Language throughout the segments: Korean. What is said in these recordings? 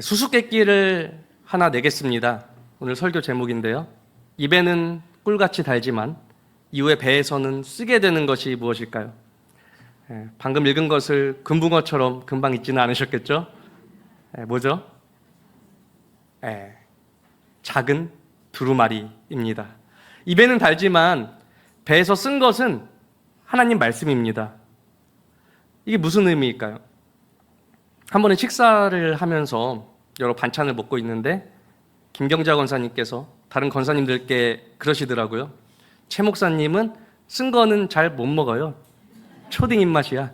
수수께끼를 하나 내겠습니다. 오늘 설교 제목인데요. 입에는 꿀같이 달지만 이후에 배에서는 쓰게 되는 것이 무엇일까요? 예, 방금 읽은 것을 금붕어처럼 금방 잊지는 않으셨겠죠? 예, 뭐죠? 예, 작은 두루마리입니다. 입에는 달지만 배에서 쓴 것은 하나님 말씀입니다. 이게 무슨 의미일까요? 한 번은 식사를 하면서 여러 반찬을 먹고 있는데 김경자 권사님께서 다른 권사님들께 그러시더라고요. 최 목사님은 쓴 거는 잘 못 먹어요. 초딩 입맛이야.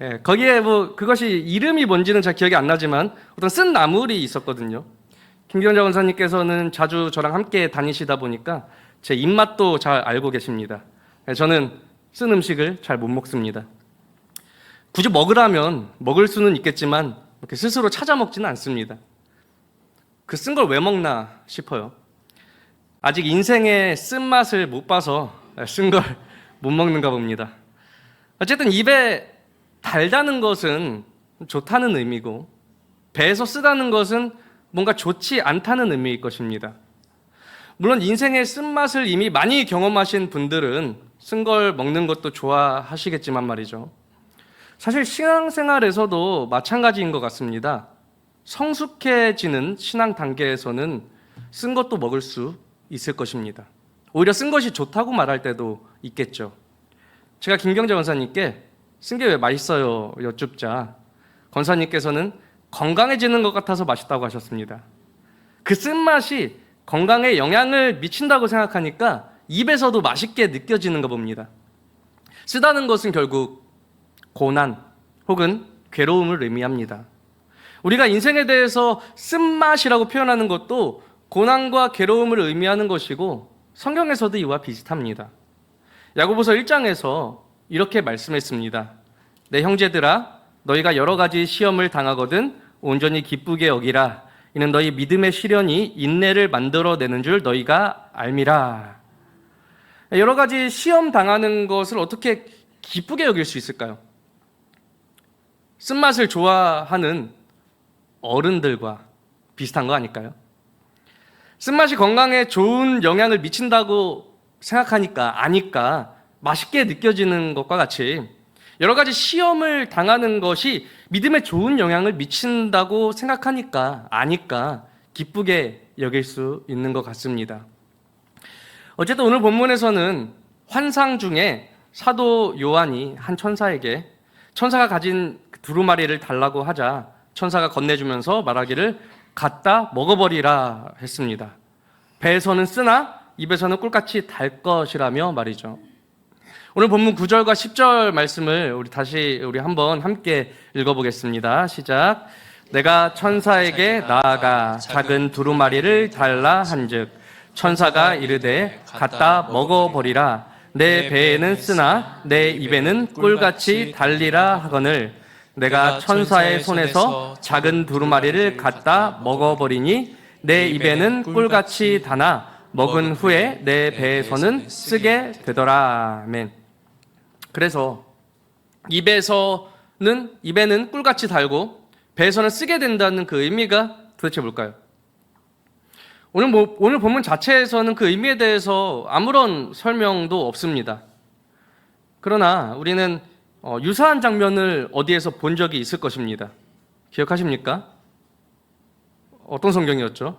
예, 거기에 뭐 그것이 이름이 뭔지는 잘 기억이 안 나지만 어떤 쓴 나물이 있었거든요. 김경자 권사님께서는 자주 저랑 함께 다니시다 보니까 제 입맛도 잘 알고 계십니다. 예, 저는 쓴 음식을 잘 못 먹습니다. 굳이 먹으라면 먹을 수는 있겠지만 이렇게 스스로 찾아 먹지는 않습니다. 그 쓴 걸 왜 먹나 싶어요. 아직 인생의 쓴맛을 못 봐서 쓴 걸 못 먹는가 봅니다. 어쨌든 입에 달다는 것은 좋다는 의미고 배에서 쓰다는 것은 뭔가 좋지 않다는 의미일 것입니다. 물론 인생의 쓴맛을 이미 많이 경험하신 분들은 쓴 걸 먹는 것도 좋아하시겠지만 말이죠. 사실 신앙생활에서도 마찬가지인 것 같습니다. 성숙해지는 신앙 단계에서는 쓴 것도 먹을 수 있을 것입니다. 오히려 쓴 것이 좋다고 말할 때도 있겠죠. 제가 김경재 권사님께 쓴 게 왜 맛있어요? 여쭙자 권사님께서는 건강해지는 것 같아서 맛있다고 하셨습니다. 그 쓴맛이 건강에 영향을 미친다고 생각하니까 입에서도 맛있게 느껴지는가 봅니다. 쓰다는 것은 결국 고난 혹은 괴로움을 의미합니다. 우리가 인생에 대해서 쓴맛이라고 표현하는 것도 고난과 괴로움을 의미하는 것이고 성경에서도 이와 비슷합니다. 야고보서 1장에서 이렇게 말씀했습니다. 내 형제들아 너희가 여러 가지 시험을 당하거든 온전히 기쁘게 여기라 이는 너희 믿음의 시련이 인내를 만들어 내는 줄 너희가 알미라. 여러 가지 시험 당하는 것을 어떻게 기쁘게 여길 수 있을까요? 쓴맛을 좋아하는 어른들과 비슷한 거 아닐까요? 쓴맛이 건강에 좋은 영향을 미친다고 생각하니까 아니까 맛있게 느껴지는 것과 같이 여러 가지 시험을 당하는 것이 믿음에 좋은 영향을 미친다고 생각하니까 아니까 기쁘게 여길 수 있는 것 같습니다. 어쨌든 오늘 본문에서는 환상 중에 사도 요한이 한 천사에게 천사가 가진 두루마리를 달라고 하자 천사가 건네주면서 말하기를 갖다 먹어버리라 했습니다. 배에서는 쓰나 입에서는 꿀같이 달 것이라며 말이죠. 오늘 본문 9절과 10절 말씀을 우리 다시 우리 한번 함께 읽어보겠습니다. 시작. 내가 천사에게 나아가 작은 두루마리를 달라 한즉 천사가 이르되 갖다 먹어버리라 내 배에는 쓰나 내 입에는 꿀같이 달리라 하거늘 내가 천사의 손에서 작은 두루마리를 갖다 먹어버리니 내 입에는 꿀같이 다나 먹은 후에 내 배에서는 쓰게 되더라. 아멘. 그래서 입에서는 입에는 꿀같이 달고 배에서는 쓰게 된다는 그 의미가 도대체 뭘까요? 오늘 뭐, 오늘 본문 자체에서는 그 의미에 대해서 아무런 설명도 없습니다. 그러나 우리는 어, 유사한 장면을 어디에서 본 적이 있을 것입니다. 기억하십니까? 어떤 성경이었죠?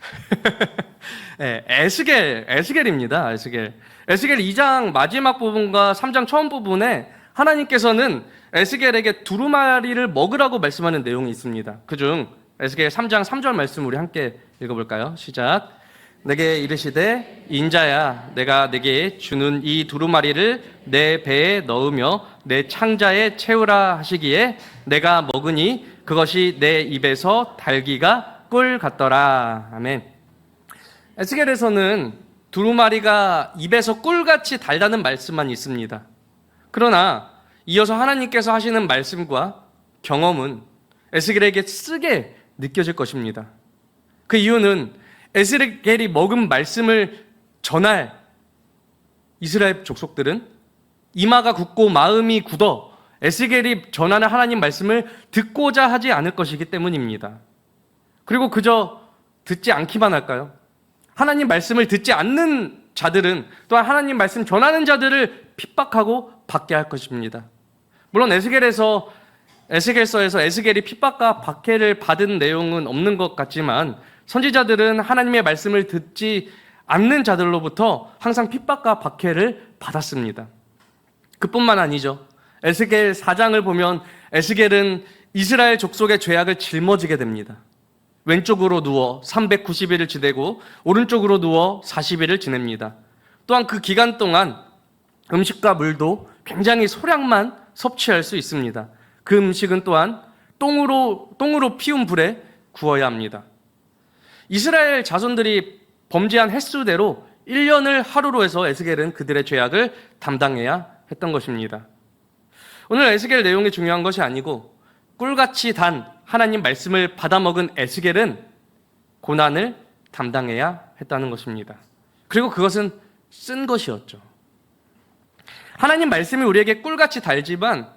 네, 에스겔, 에스겔입니다. 에스겔. 에스겔 2장 마지막 부분과 3장 처음 부분에 하나님께서는 에스겔에게 두루마리를 먹으라고 말씀하는 내용이 있습니다. 그중 에스겔 3장 3절 말씀 우리 함께 읽어볼까요? 시작. 내게 이르시되 인자야 내가 내게 주는 이 두루마리를 내 배에 넣으며 내 창자에 채우라 하시기에 내가 먹으니 그것이 내 입에서 달기가 꿀 같더라. 아멘. 에스겔에서는 두루마리가 입에서 꿀같이 달다는 말씀만 있습니다. 그러나 이어서 하나님께서 하시는 말씀과 경험은 에스겔에게 쓰게 느껴질 것입니다. 그 이유는 에스겔이 먹은 말씀을 전할 이스라엘 족속들은 이마가 굳고 마음이 굳어 에스겔이 전하는 하나님 말씀을 듣고자 하지 않을 것이기 때문입니다. 그리고 그저 듣지 않기만 할까요? 하나님 말씀을 듣지 않는 자들은 또한 하나님 말씀 전하는 자들을 핍박하고 받게 할 것입니다. 물론 에스겔에서 에스겔서에서 에스겔이 핍박과 박해를 받은 내용은 없는 것 같지만 선지자들은 하나님의 말씀을 듣지 않는 자들로부터 항상 핍박과 박해를 받았습니다. 그뿐만 아니죠. 에스겔 4장을 보면 에스겔은 이스라엘 족속의 죄악을 짊어지게 됩니다. 왼쪽으로 누워 390일을 지내고 오른쪽으로 누워 40일을 지냅니다. 또한 그 기간 동안 음식과 물도 굉장히 소량만 섭취할 수 있습니다. 그 음식은 또한 똥으로 똥으로 피운 불에 구워야 합니다. 이스라엘 자손들이 범죄한 횟수대로 1년을 하루로 해서 에스겔은 그들의 죄악을 담당해야 했던 것입니다. 오늘 에스겔 내용이 중요한 것이 아니고 꿀같이 단 하나님 말씀을 받아먹은 에스겔은 고난을 담당해야 했다는 것입니다. 그리고 그것은 쓴 것이었죠. 하나님 말씀이 우리에게 꿀같이 달지만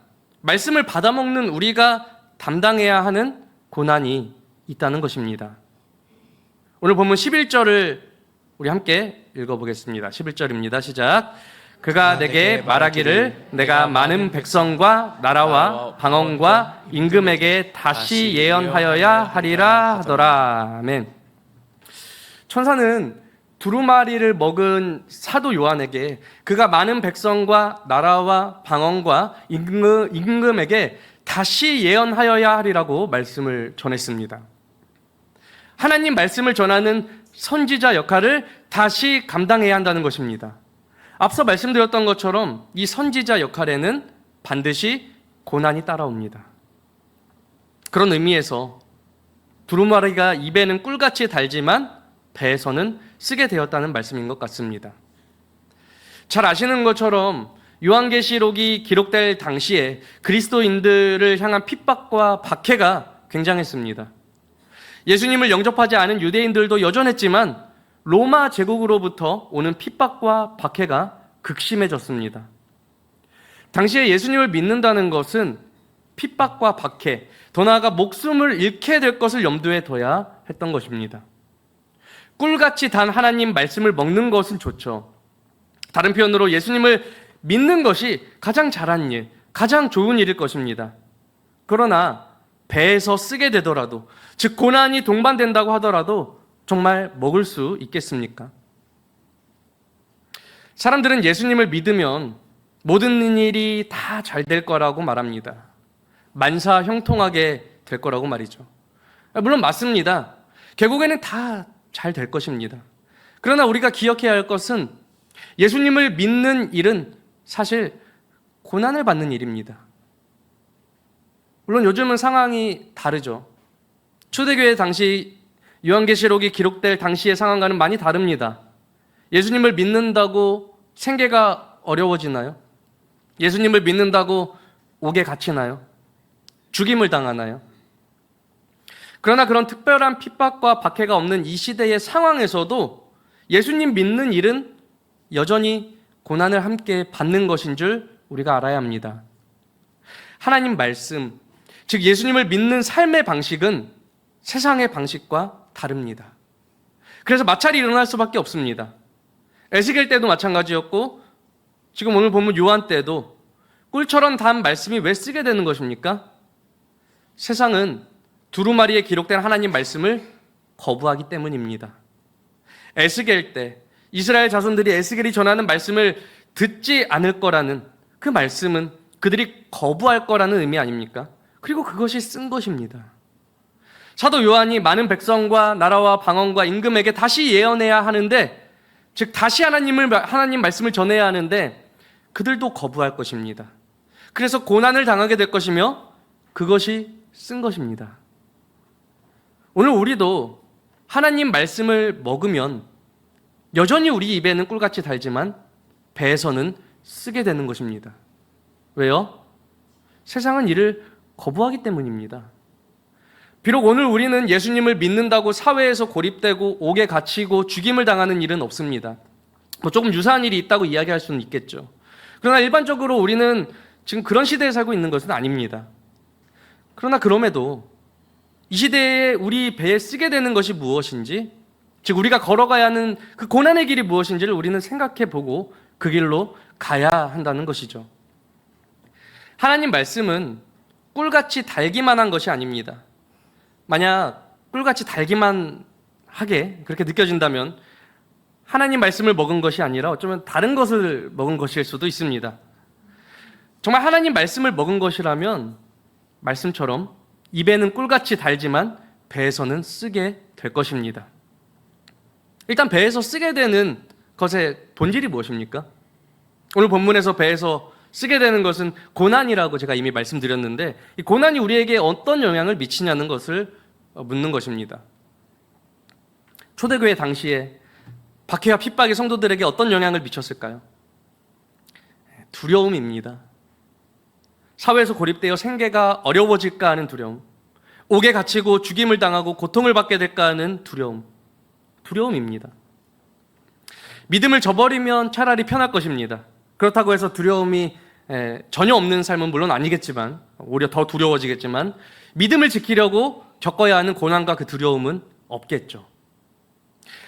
말씀을 받아먹는 우리가 담당해야 하는 고난이 있다는 것입니다. 오늘 본문 11절을 우리 함께 읽어보겠습니다. 11절입니다. 시작. 그가 내게 말하기를 내가 많은 백성과 나라와 방언과 임금에게 다시 예언하여야 하리라 하더라. 아멘. 천사는 두루마리를 먹은 사도 요한에게 그가 많은 백성과 나라와 방언과 임금, 임금에게 다시 예언하여야 하리라고 말씀을 전했습니다. 하나님 말씀을 전하는 선지자 역할을 다시 감당해야 한다는 것입니다. 앞서 말씀드렸던 것처럼 이 선지자 역할에는 반드시 고난이 따라옵니다. 그런 의미에서 두루마리가 입에는 꿀같이 달지만 배에서는 쓰게 되었다는 말씀인 것 같습니다. 잘 아시는 것처럼 요한계시록이 기록될 당시에 그리스도인들을 향한 핍박과 박해가 굉장했습니다. 예수님을 영접하지 않은 유대인들도 여전했지만 로마 제국으로부터 오는 핍박과 박해가 극심해졌습니다. 당시에 예수님을 믿는다는 것은 핍박과 박해, 더 나아가 목숨을 잃게 될 것을 염두에 둬야 했던 것입니다. 꿀같이 단 하나님 말씀을 먹는 것은 좋죠. 다른 표현으로 예수님을 믿는 것이 가장 잘한 일, 가장 좋은 일일 것입니다. 그러나 배에서 쓰게 되더라도, 즉 고난이 동반된다고 하더라도 정말 먹을 수 있겠습니까? 사람들은 예수님을 믿으면 모든 일이 다 잘 될 거라고 말합니다. 만사 형통하게 될 거라고 말이죠. 물론 맞습니다. 결국에는 다 잘 될 것입니다. 그러나 우리가 기억해야 할 것은 예수님을 믿는 일은 사실 고난을 받는 일입니다. 물론 요즘은 상황이 다르죠. 초대교회 당시 요한계시록이 기록될 당시의 상황과는 많이 다릅니다. 예수님을 믿는다고 생계가 어려워지나요? 예수님을 믿는다고 옥에 갇히나요? 죽임을 당하나요? 그러나 그런 특별한 핍박과 박해가 없는 이 시대의 상황에서도 예수님 믿는 일은 여전히 고난을 함께 받는 것인 줄 우리가 알아야 합니다. 하나님 말씀, 즉 예수님을 믿는 삶의 방식은 세상의 방식과 다릅니다. 그래서 마찰이 일어날 수밖에 없습니다. 에스겔 때도 마찬가지였고 지금 오늘 보면 요한 때도 꿀처럼 단 말씀이 왜 쓰게 되는 것입니까? 세상은 두루마리에 기록된 하나님 말씀을 거부하기 때문입니다. 에스겔 때 이스라엘 자손들이 에스겔이 전하는 말씀을 듣지 않을 거라는 그 말씀은 그들이 거부할 거라는 의미 아닙니까? 그리고 그것이 쓴 것입니다. 사도 요한이 많은 백성과 나라와 방언과 임금에게 다시 예언해야 하는데 즉 다시 하나님을 하나님 말씀을 전해야 하는데 그들도 거부할 것입니다. 그래서 고난을 당하게 될 것이며 그것이 쓴 것입니다. 오늘 우리도 하나님 말씀을 먹으면 여전히 우리 입에는 꿀같이 달지만 배에서는 쓰게 되는 것입니다. 왜요? 세상은 이를 거부하기 때문입니다. 비록 오늘 우리는 예수님을 믿는다고 사회에서 고립되고 옥에 갇히고 죽임을 당하는 일은 없습니다. 뭐 조금 유사한 일이 있다고 이야기할 수는 있겠죠. 그러나 일반적으로 우리는 지금 그런 시대에 살고 있는 것은 아닙니다. 그러나 그럼에도 이 시대에 우리 배에 쓰게 되는 것이 무엇인지, 즉 우리가 걸어가야 하는 그 고난의 길이 무엇인지를 우리는 생각해 보고 그 길로 가야 한다는 것이죠. 하나님 말씀은 꿀같이 달기만 한 것이 아닙니다. 만약 꿀같이 달기만 하게 그렇게 느껴진다면 하나님 말씀을 먹은 것이 아니라 어쩌면 다른 것을 먹은 것일 수도 있습니다. 정말 하나님 말씀을 먹은 것이라면 말씀처럼 입에는 꿀같이 달지만 배에서는 쓰게 될 것입니다. 일단 배에서 쓰게 되는 것의 본질이 무엇입니까? 오늘 본문에서 배에서 쓰게 되는 것은 고난이라고 제가 이미 말씀드렸는데 이 고난이 우리에게 어떤 영향을 미치냐는 것을 묻는 것입니다. 초대교회 당시에 박해와 핍박이 성도들에게 어떤 영향을 미쳤을까요? 두려움입니다. 사회에서 고립되어 생계가 어려워질까 하는 두려움. 옥에 갇히고 죽임을 당하고 고통을 받게 될까 하는 두려움. 두려움입니다. 믿음을 저버리면 차라리 편할 것입니다. 그렇다고 해서 두려움이 에, 전혀 없는 삶은 물론 아니겠지만 오히려 더 두려워지겠지만 믿음을 지키려고 겪어야 하는 고난과 그 두려움은 없겠죠.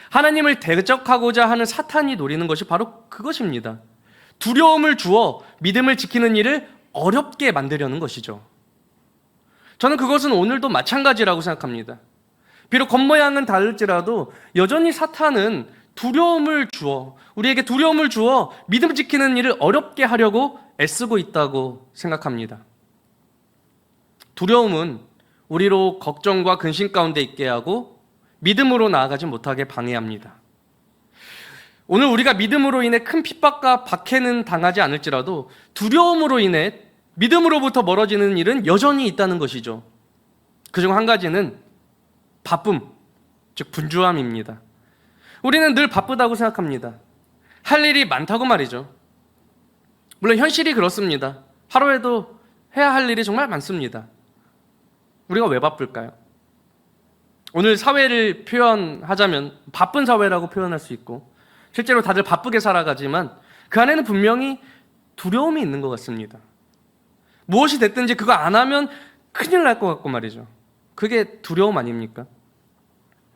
하나님을 대적하고자 하는 사탄이 노리는 것이 바로 그것입니다. 두려움을 주어 믿음을 지키는 일을 어렵게 만들려는 것이죠. 저는 그것은 오늘도 마찬가지라고 생각합니다. 비록 겉모양은 다를지라도 여전히 사탄은 두려움을 주어 우리에게 두려움을 주어 믿음 지키는 일을 어렵게 하려고 애쓰고 있다고 생각합니다. 두려움은 우리로 걱정과 근심 가운데 있게 하고 믿음으로 나아가지 못하게 방해합니다. 오늘 우리가 믿음으로 인해 큰 핍박과 박해는 당하지 않을지라도 두려움으로 인해 믿음으로부터 멀어지는 일은 여전히 있다는 것이죠. 그중 한 가지는 바쁨, 즉 분주함입니다. 우리는 늘 바쁘다고 생각합니다. 할 일이 많다고 말이죠. 물론 현실이 그렇습니다. 하루에도 해야 할 일이 정말 많습니다. 우리가 왜 바쁠까요? 오늘 사회를 표현하자면 바쁜 사회라고 표현할 수 있고 실제로 다들 바쁘게 살아가지만 그 안에는 분명히 두려움이 있는 것 같습니다. 무엇이 됐든지 그거 안 하면 큰일 날 것 같고 말이죠. 그게 두려움 아닙니까?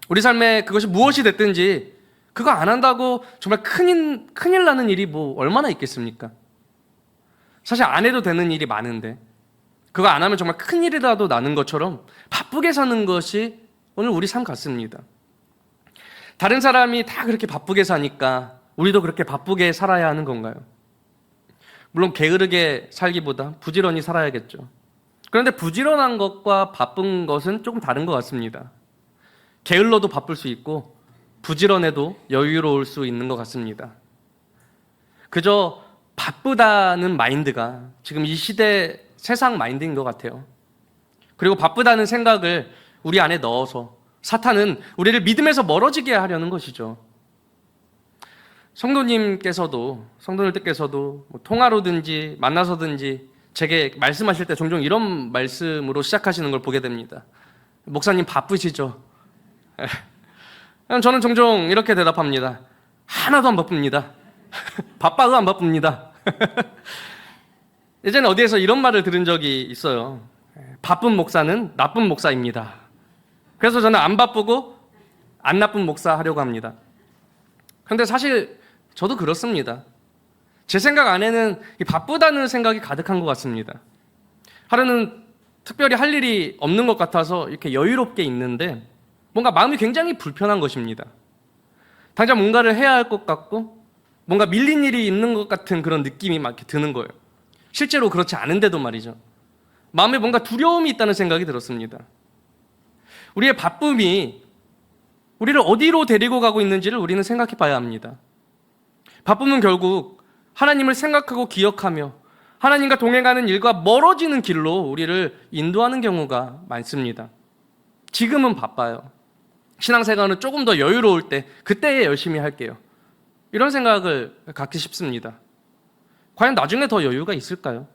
우리 삶에 그것이 무엇이 됐든지 그거 안 한다고 정말 큰일, 큰일 나는 일이 뭐 얼마나 있겠습니까? 사실 안 해도 되는 일이 많은데 그거 안 하면 정말 큰 일이라도 나는 것처럼 바쁘게 사는 것이 오늘 우리 삶 같습니다. 다른 사람이 다 그렇게 바쁘게 사니까 우리도 그렇게 바쁘게 살아야 하는 건가요? 물론 게으르게 살기보다 부지런히 살아야겠죠. 그런데 부지런한 것과 바쁜 것은 조금 다른 것 같습니다. 게을러도 바쁠 수 있고 부지런해도 여유로울 수 있는 것 같습니다. 그저 바쁘다는 마인드가 지금 이 시대 세상 마인드인 것 같아요. 그리고 바쁘다는 생각을 우리 안에 넣어서 사탄은 우리를 믿음에서 멀어지게 하려는 것이죠. 성도님께서도 성도님들께서도 뭐 통화로든지 만나서든지 제게 말씀하실 때 종종 이런 말씀으로 시작하시는 걸 보게 됩니다. 목사님 바쁘시죠? 저는 종종 이렇게 대답합니다. 하나도 안 바쁩니다. 바빠도 안 바쁩니다. 예전에 어디에서 이런 말을 들은 적이 있어요. 바쁜 목사는 나쁜 목사입니다. 그래서 저는 안 바쁘고 안 나쁜 목사 하려고 합니다. 그런데 사실 저도 그렇습니다. 제 생각 안에는 바쁘다는 생각이 가득한 것 같습니다. 하루는 특별히 할 일이 없는 것 같아서 이렇게 여유롭게 있는데 뭔가 마음이 굉장히 불편한 것입니다. 당장 뭔가를 해야 할 것 같고 뭔가 밀린 일이 있는 것 같은 그런 느낌이 막 드는 거예요. 실제로 그렇지 않은데도 말이죠. 마음에 뭔가 두려움이 있다는 생각이 들었습니다. 우리의 바쁨이 우리를 어디로 데리고 가고 있는지를 우리는 생각해 봐야 합니다. 바쁨은 결국 하나님을 생각하고 기억하며 하나님과 동행하는 일과 멀어지는 길로 우리를 인도하는 경우가 많습니다. 지금은 바빠요. 신앙생활은 조금 더 여유로울 때 그때에 열심히 할게요. 이런 생각을 갖기 쉽습니다. 과연 나중에 더 여유가 있을까요?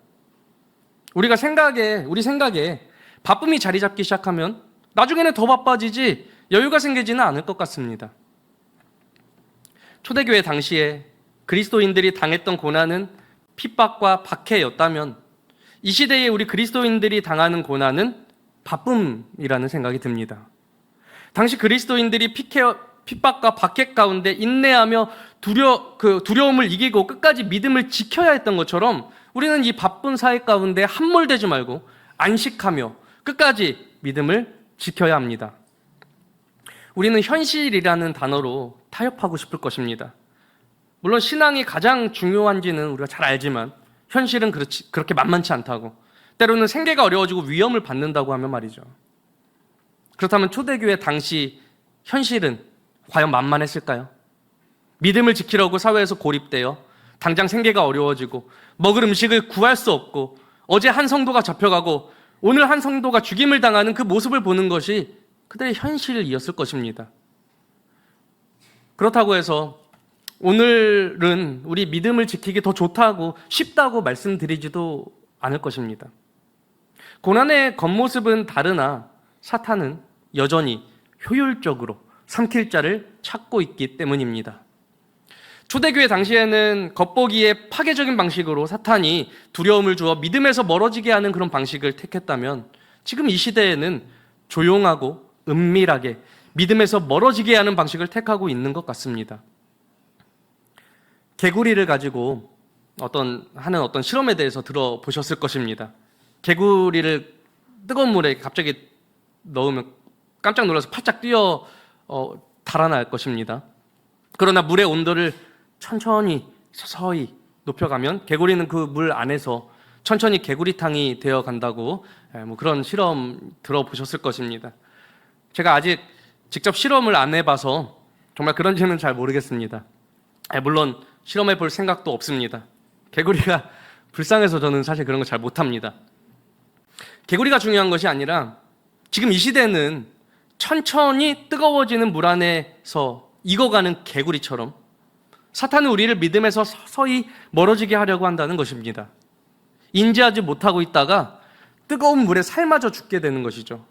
우리가 생각에 우리 생각에 바쁨이 자리 잡기 시작하면 나중에는 더 바빠지지 여유가 생기지는 않을 것 같습니다. 초대교회 당시에 그리스도인들이 당했던 고난은 핍박과 박해였다면 이 시대에 우리 그리스도인들이 당하는 고난은 바쁨이라는 생각이 듭니다. 당시 그리스도인들이 핍박과 박해 가운데 인내하며 두려, 그 두려움을 이기고 끝까지 믿음을 지켜야 했던 것처럼 우리는 이 바쁜 사회 가운데 함몰되지 말고 안식하며 끝까지 믿음을 지켜야 합니다. 우리는 현실이라는 단어로 타협하고 싶을 것입니다. 물론 신앙이 가장 중요한지는 우리가 잘 알지만 현실은 그렇지, 그렇게 만만치 않다고 때로는 생계가 어려워지고 위험을 받는다고 하면 말이죠. 그렇다면 초대교회 당시 현실은 과연 만만했을까요? 믿음을 지키려고 사회에서 고립되어 당장 생계가 어려워지고 먹을 음식을 구할 수 없고 어제 한 성도가 잡혀가고 오늘 한 성도가 죽임을 당하는 그 모습을 보는 것이 그들의 현실이었을 것입니다. 그렇다고 해서 오늘은 우리 믿음을 지키기 더 좋다고 쉽다고 말씀드리지도 않을 것입니다. 고난의 겉모습은 다르나 사탄은 여전히 효율적으로 삼킬 자를 찾고 있기 때문입니다. 초대교회 당시에는 겉보기에 파괴적인 방식으로 사탄이 두려움을 주어 믿음에서 멀어지게 하는 그런 방식을 택했다면 지금 이 시대에는 조용하고 은밀하게 믿음에서 멀어지게 하는 방식을 택하고 있는 것 같습니다. 개구리를 가지고 어떤 하는 어떤 실험에 대해서 들어보셨을 것입니다. 개구리를 뜨거운 물에 갑자기 넣으면 깜짝 놀라서 팔짝 뛰어 어, 달아날 것입니다. 그러나 물의 온도를 천천히 서서히 높여가면 개구리는 그 물 안에서 천천히 개구리탕이 되어 간다고 예, 뭐 그런 실험 들어보셨을 것입니다. 제가 아직 직접 실험을 안 해봐서 정말 그런지는 잘 모르겠습니다. 예, 물론 실험해 볼 생각도 없습니다. 개구리가 불쌍해서 저는 사실 그런 거 잘 못합니다. 개구리가 중요한 것이 아니라 지금 이 시대는 천천히 뜨거워지는 물 안에서 익어가는 개구리처럼 사탄은 우리를 믿음에서 서서히 멀어지게 하려고 한다는 것입니다. 인지하지 못하고 있다가 뜨거운 물에 삶아져 죽게 되는 것이죠.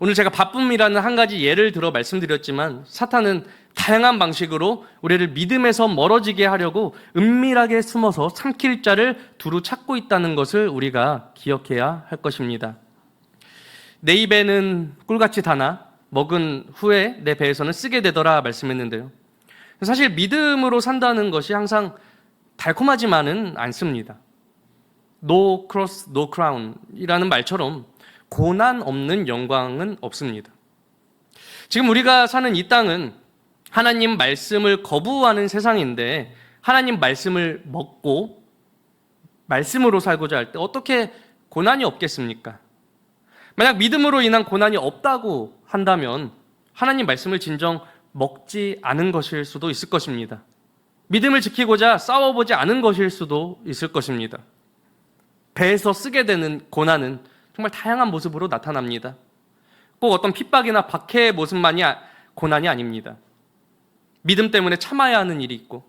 오늘 제가 바쁨이라는 한 가지 예를 들어 말씀드렸지만 사탄은 다양한 방식으로 우리를 믿음에서 멀어지게 하려고 은밀하게 숨어서 삼킬 자를 두루 찾고 있다는 것을 우리가 기억해야 할 것입니다. 내 입에는 꿀같이 다나 먹은 후에 내 배에서는 쓰게 되더라 말씀했는데요. 사실 믿음으로 산다는 것이 항상 달콤하지만은 않습니다. No cross, no crown이라는 말처럼 고난 없는 영광은 없습니다. 지금 우리가 사는 이 땅은 하나님 말씀을 거부하는 세상인데 하나님 말씀을 먹고 말씀으로 살고자 할 때 어떻게 고난이 없겠습니까? 만약 믿음으로 인한 고난이 없다고 한다면 하나님 말씀을 진정 먹지 않은 것일 수도 있을 것입니다. 믿음을 지키고자 싸워보지 않은 것일 수도 있을 것입니다. 배에서 쓰게 되는 고난은 정말 다양한 모습으로 나타납니다. 꼭 어떤 핍박이나 박해의 모습만이 아- 고난이 아닙니다. 믿음 때문에 참아야 하는 일이 있고,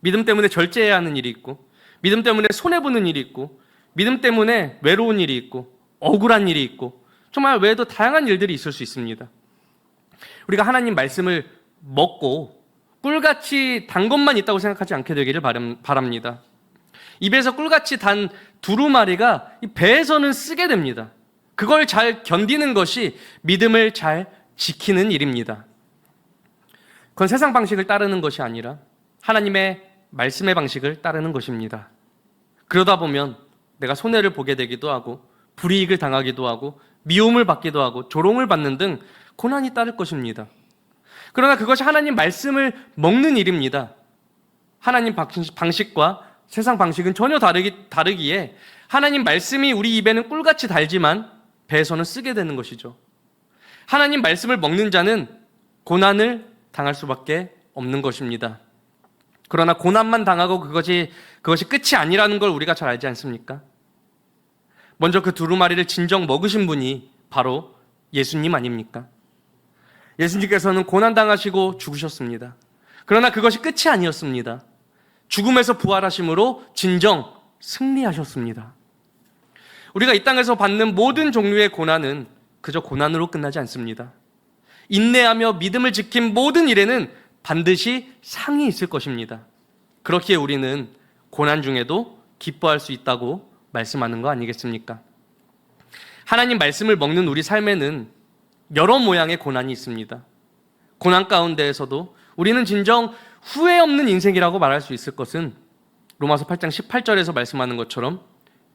믿음 때문에 절제해야 하는 일이 있고, 믿음 때문에 손해보는 일이 있고, 믿음 때문에 외로운 일이 있고, 억울한 일이 있고, 정말 외에도 다양한 일들이 있을 수 있습니다. 우리가 하나님 말씀을 먹고 꿀같이 단 것만 있다고 생각하지 않게 되기를 바랍니다. 입에서 꿀같이 단 두루마리가 이 배에서는 쓰게 됩니다. 그걸 잘 견디는 것이 믿음을 잘 지키는 일입니다. 그건 세상 방식을 따르는 것이 아니라 하나님의 말씀의 방식을 따르는 것입니다. 그러다 보면 내가 손해를 보게 되기도 하고 불이익을 당하기도 하고 미움을 받기도 하고 조롱을 받는 등 고난이 따를 것입니다. 그러나 그것이 하나님 말씀을 먹는 일입니다. 하나님 방식- 방식과 세상 방식은 전혀 다르기, 다르기에 하나님 말씀이 우리 입에는 꿀같이 달지만 배에서는 쓰게 되는 것이죠. 하나님 말씀을 먹는 자는 고난을 당할 수밖에 없는 것입니다. 그러나 고난만 당하고 그것이, 그것이 끝이 아니라는 걸 우리가 잘 알지 않습니까? 먼저 그 두루마리를 진정 먹으신 분이 바로 예수님 아닙니까? 예수님께서는 고난당하시고 죽으셨습니다. 그러나 그것이 끝이 아니었습니다. 죽음에서 부활하심으로 진정 승리하셨습니다. 우리가 이 땅에서 받는 모든 종류의 고난은 그저 고난으로 끝나지 않습니다. 인내하며 믿음을 지킨 모든 일에는 반드시 상이 있을 것입니다. 그렇기에 우리는 고난 중에도 기뻐할 수 있다고 말씀하는 거 아니겠습니까? 하나님 말씀을 먹는 우리 삶에는 여러 모양의 고난이 있습니다. 고난 가운데에서도 우리는 진정 후회 없는 인생이라고 말할 수 있을 것은 로마서 8장 18절에서 말씀하는 것처럼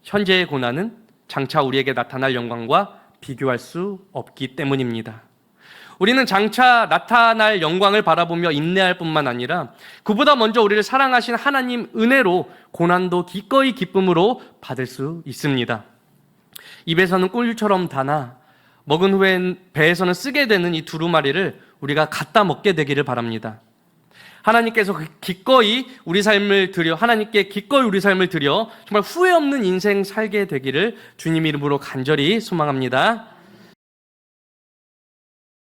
현재의 고난은 장차 우리에게 나타날 영광과 비교할 수 없기 때문입니다. 우리는 장차 나타날 영광을 바라보며 인내할 뿐만 아니라 그보다 먼저 우리를 사랑하신 하나님 은혜로 고난도 기꺼이 기쁨으로 받을 수 있습니다. 입에서는 꿀처럼 다나 먹은 후엔 배에서는 쓰게 되는 이 두루마리를 우리가 갖다 먹게 되기를 바랍니다. 하나님께서 그 기꺼이 우리 삶을 드려 하나님께 기꺼이 우리 삶을 드려 정말 후회 없는 인생 살게 되기를 주님 이름으로 간절히 소망합니다.